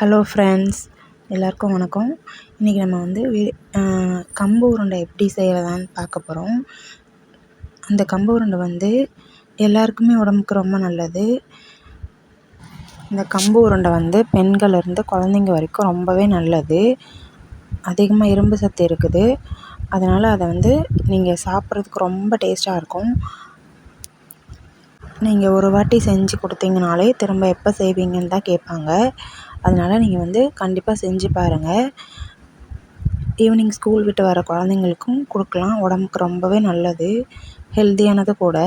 Hello friends எல்லாருக்கும் வணக்கம். இன்றைக்கி நம்ம வந்து கம்பு உருண்டை எப்படி செய்கிறதான்னு பார்க்க போகிறோம் அந்த கம்பு உருண்டை வந்து எல்லாருக்குமே உடம்புக்கு ரொம்ப நல்லது. இந்த கம்பு உருண்டை வந்து பெண்கள்லேருந்து குழந்தைங்க வரைக்கும் ரொம்பவே நல்லது. அதிகமாக இரும்பு சத்து இருக்குது. அதனால் அதை வந்து நீங்கள் சாப்பிட்றதுக்கு ரொம்ப டேஸ்ட்டாக இருக்கும். நீங்கள் ஒரு வாட்டி செஞ்சு கொடுத்தீங்கனாலே திரும்ப எப்போ செய்வீங்கன்னு தான் கேட்பாங்க. அதனால் நீங்கள் வந்து கண்டிப்பாக செஞ்சு பாருங்கள் ஈவினிங் ஸ்கூல் விட்டு வர குழந்தைங்களுக்கும் கொடுக்கலாம். உடம்புக்கு ரொம்பவே நல்லது. ஹெல்த்தியானது கூட.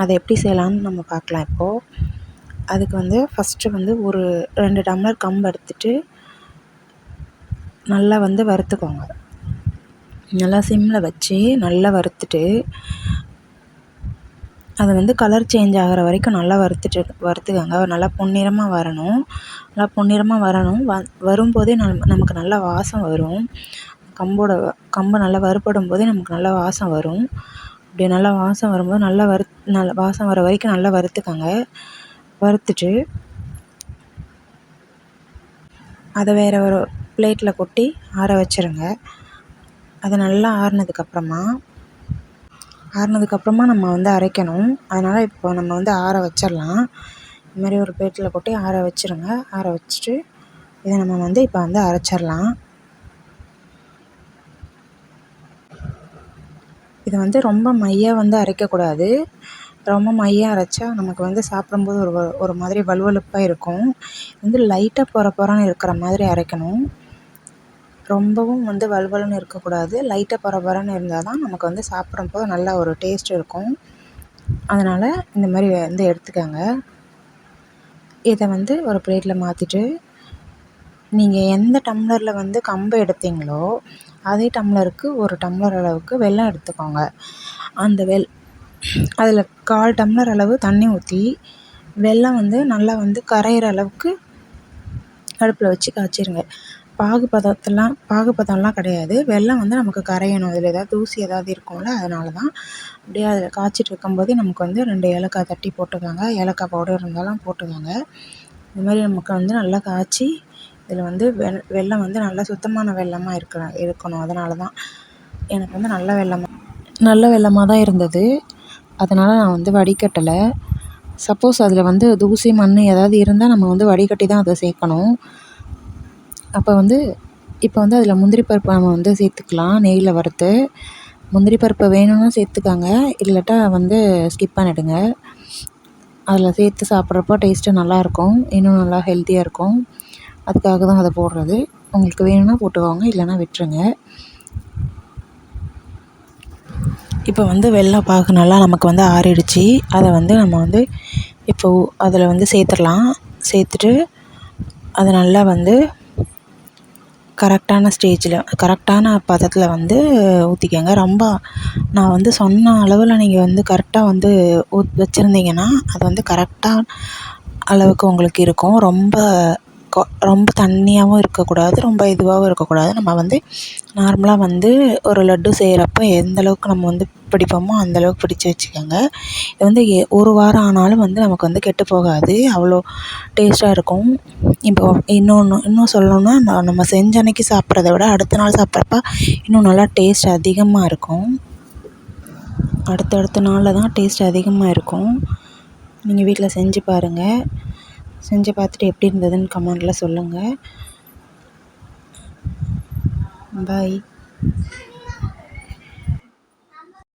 அதை எப்படி செய்யலான்னு நம்ம பார்க்கலாம் இப்போது அதுக்கு வந்து ஃபஸ்ட்டு வந்து ஒரு ரெண்டு டம்ளர் கம்பு எடுத்துகிட்டு நல்லா வந்து வறுத்துக்கோங்க. நல்லா சிம்மில் வச்சு நல்லா வறுத்துட்டு அது வந்து கலர் சேஞ்ச் ஆகிற வரைக்கும் நல்லா வறுத்துட்டு வறுத்துக்கோங்க. நல்லா பொன்னிறமாக வரணும். நல்லா பொன்னிறமாக வரணும். வ வரும்போதே நம் நமக்கு நல்லா வாசம் வரும். கம்போட கம்பு நல்லா வறுபடும் போதே நமக்கு நல்லா வாசம் வரும். அப்படி நல்லா வாசம் வரும்போது நல்லா வறு நல்லா வாசம் வர வரைக்கும் நல்லா வறுத்துக்கோங்க. வறுத்துட்டு அதை வேறு ஒரு பிளேட்டில் கொட்டி ஆற வச்சுருங்க. அது நல்லா ஆறுனதுக்கப்புறமா ஆறுனதுக்கப்புறமா நம்ம வந்து அரைக்கணும். அதனால் இப்போ நம்ம வந்து ஆற வச்சிடலாம். இதுமாதிரி ஒரு பிளேட்டில் கொட்டி ஆற வச்சுருங்க. ஆற வச்சுட்டு இதை நம்ம வந்து இப்போ வந்து அரைச்சிடலாம். இதை வந்து ரொம்ப மையாக வந்து அரைக்கக்கூடாது. ரொம்ப மையாக அரைச்சா நமக்கு வந்து சாப்பிடும்போது ஒரு ஒரு மாதிரி வழுவழுப்பாக இருக்கும். வந்து லைட்டாக பொற பொரன்னு இருக்கிற மாதிரி அரைக்கணும். ரொம்பவும் வந்து வழுவழுன்னு இருக்கக்கூடாது. லைட்டாக பரபரன்னு இருந்தால் தான் நமக்கு வந்து சாப்பிடும்போது நல்லா ஒரு டேஸ்ட் இருக்கும். அதனால் இந்த மாதிரி வந்து எடுத்துக்கோங்க. இதை வந்து ஒரு பிளேட்டில் மாற்றிட்டு நீங்கள் எந்த டம்ளரில் வந்து கம்பு எடுத்தீங்களோ அதே டம்ளருக்கு ஒரு டம்ளர் அளவுக்கு வெல்லம் எடுத்துக்கோங்க. அந்த வெல் அதில் கால் டம்ளர் அளவு தண்ணி ஊற்றி வெல்லம் வந்து நல்லா வந்து கரையிற அளவுக்கு அடுப்பில் வச்சு காய்ச்சிருங்க. பாகு பாகுபதம்லாம் பாகு பதம்லாம் கிடையாது. வெல்லம் வந்து நமக்கு கரையணும். அதில் ஏதாவது தூசி ஏதாவது இருக்கும்ல அதனால தான் அப்படியே அதில் காய்ச்சிட்டு இருக்கும்போதே நமக்கு வந்து ரெண்டு ஏலக்காய் தட்டி போட்டுக்கோங்க ஏலக்காய் பவுடர் இருந்தாலும் போட்டுக்கோங்க இது மாதிரி நமக்கு வந்து நல்லா காய்ச்சி இதில் வந்து வெல் வெல்லம் வந்து நல்லா சுத்தமான வெல்லமாக இருக்க இருக்கணும். அதனால தான் எனக்கு வந்து நல்ல வெல்லமாக நல்ல வெல்லமாக தான் இருந்தது. அதனால் நான் வந்து வடிகட்டலை. சப்போஸ் அதில் வந்து தூசி மண் ஏதாவது இருந்தால் நம்ம வந்து வடிகட்டி தான் அதை சேர்க்கணும். அப்போ வந்து இப்போ வந்து அதில் முந்திரி பருப்பை நம்ம வந்து சேர்த்துக்கலாம் நெய்யில் வறுத்து. முந்திரி பருப்பு வேணும்னா சேர்த்துக்கோங்க. இல்லாட்டா வந்து ஸ்கிப் பண்ணிவிடுங்க அதில் சேர்த்து சாப்பிட்றப்போ டேஸ்ட்டு நல்லாயிருக்கும். இன்னும் நல்லா ஹெல்த்தியாக இருக்கும். அதுக்காக தான் அதை போடுறது. உங்களுக்கு வேணும்னா போட்டுக்கோங்க இல்லைன்னா விட்டுருங்க. இப்போ வந்து வெள்ளை பாகு நல்லா நமக்கு வந்து ஆறிடுச்சு. அதை வந்து நம்ம வந்து இப்போது அதில் வந்து சேர்த்துடலாம். சேர்த்துட்டு அதை நல்லா வந்து கரெக்டான ஸ்டேஜில் கரெக்டான பதத்தில் வந்து ஊற்றிக்கங்க ரொம்ப நான் வந்து சொன்ன அளவில் நீங்கள் வந்து கரெக்டாக வந்து ஊத் வச்சுருந்தீங்கன்னா அது வந்து கரெக்டாக அளவுக்கு உங்களுக்கு இருக்கும். ரொம்ப ரொம்ப தண்ணியாகவும் இருக்கக்கூடாது ரொம்ப இதுவாகவும் இருக்கக்கூடாது. நம்ம வந்து நார்மலாக வந்து ஒரு லட்டு செய்கிறப்ப எந்த அளவுக்கு நம்ம வந்து பிடிப்போமோ அந்தளவுக்கு பிடிச்சி வச்சுக்கோங்க. இது வந்து எ ஒரு வாரம் ஆனாலும் வந்து நமக்கு வந்து கெட்டு போகாது. அவ்வளோ டேஸ்ட்டாக இருக்கும். இப்போ இன்னொன்று இன்னும் சொல்லணுன்னா நான் நம்ம செஞ்ச அன்றைக்கி சாப்பிட்றத விட அடுத்த நாள் சாப்பிட்றப்ப இன்னும் நல்லா டேஸ்ட் அதிகமாக இருக்கும். அடுத்தடுத்த நாளில் தான் டேஸ்ட் அதிகமாக இருக்கும். நீங்கள் வீட்டில் செஞ்சு பாருங்கள் செஞ்சு பார்த்துட்டு எப்படி இருந்ததுன்னு கமெண்டில் சொல்லுங்கள் பாய்